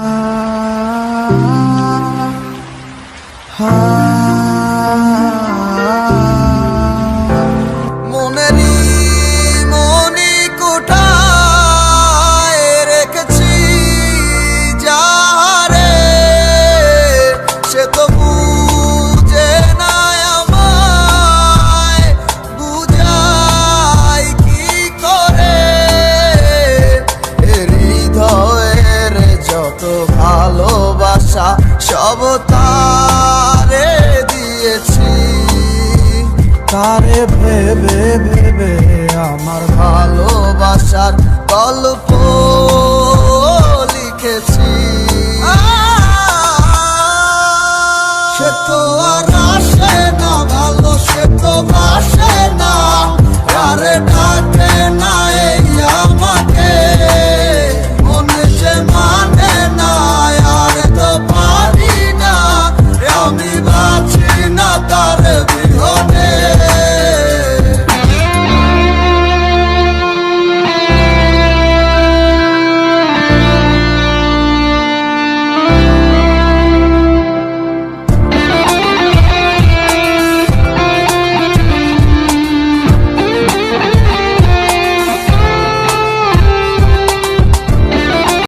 Ah, ah, ah. ভালোবাসা সব তারে দিয়েছি। তারে ভেবে ভেবে আমার ভালোবাসার গল্প